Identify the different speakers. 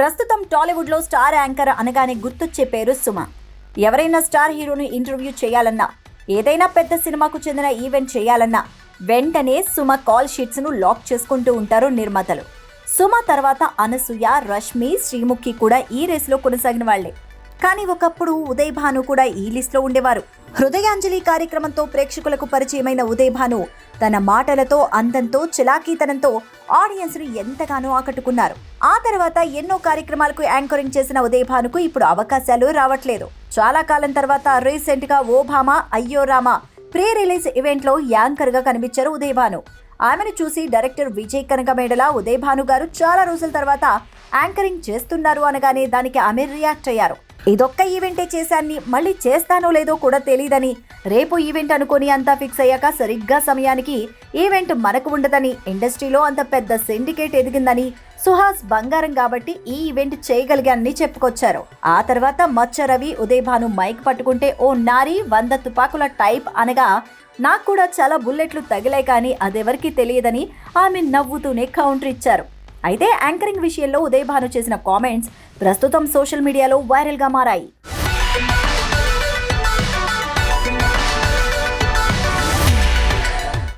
Speaker 1: ప్రస్తుతం టాలీవుడ్లో star anchor అనగానే గుర్తొచ్చే పేరు సుమ. ఎవరైనా స్టార్ హీరోని ఇంటర్వ్యూ చేయాలన్నా ఏదైనా పెద్ద సినిమాకు చెందిన ఈవెంట్ చేయాలన్నా వెంటనే సుమ కాల్ షీట్స్ను లాక్ చేసుకుంటూ ఉంటారు నిర్మాతలు. సుమ తర్వాత అనసూయ రష్మి శ్రీముఖి కూడా ఈ రేసులో కొనసాగిన వాళ్ళే కానీ ఒకప్పుడు ఉదయ్ భాను కూడా ఈ లిస్ట్లో ఉండేవారు. హృదయాంజలి కార్యక్రమంతో ప్రేక్షకులకు పరిచయమైన ఉదయ్ భాను తన మాటలతో అందంతో చిలాకీతనంతో ఆడియన్స్ని ఎంతగానో ఆకట్టుకున్నారు. ఆ తర్వాత ఎన్నో కార్యక్రమాలకు యాంకరింగ్ చేసిన ఉదయభానుకు ఇప్పుడు అవకాశాలు రావట్లేదు. చాలా కాలం తర్వాత రీసెంట్గా ఓ భామ అయ్యో రామ ప్రీ రిలీజ్ ఈవెంట్లో యాంకర్గా కనిపించారు ఉదయభాను. ఆమెను చూసి డైరెక్టర్ విజయ్ కనకమేడల ఉదయభాను గారు చాలా రోజుల తర్వాత యాంకరింగ్ చేస్తున్నారు అనగానే దానికి ఆమె రియాక్ట్ అయ్యారు. ఇదొక్క ఈవెంటే చేశాన్ని మళ్ళీ చేస్తానో లేదో కూడా తెలియదని రేపు ఈవెంట్ అనుకొని అంతా ఫిక్స్ అయ్యాక సరిగ్గా సమయానికి ఈవెంట్ మనకు ఉండదని ఇండస్ట్రీలో అంత పెద్ద సిండికేట్ ఎదిగిందని సుహాస్ బంగారం కాబట్టి ఈ ఈవెంట్ చేయగలిగానని చెప్పుకొచ్చారు. ఆ తర్వాత మచ్చ రవి ఉదయభాను మైక్ పట్టుకుంటే ఓ నారి వంద తుపాకుల టైప్ అనగా నాకు కూడా చాలా బుల్లెట్లు తగిలాయి కానీ అదెవరికీ తెలియదని ఆమె నవ్వుతూనే కౌంటర్ ఇచ్చారు. అయితే యాంకరింగ్ విషయంలో ఉదయభాను చేసిన కామెంట్స్ ప్రస్తుతం సోషల్ మీడియాలో వైరల్గా మారాయి.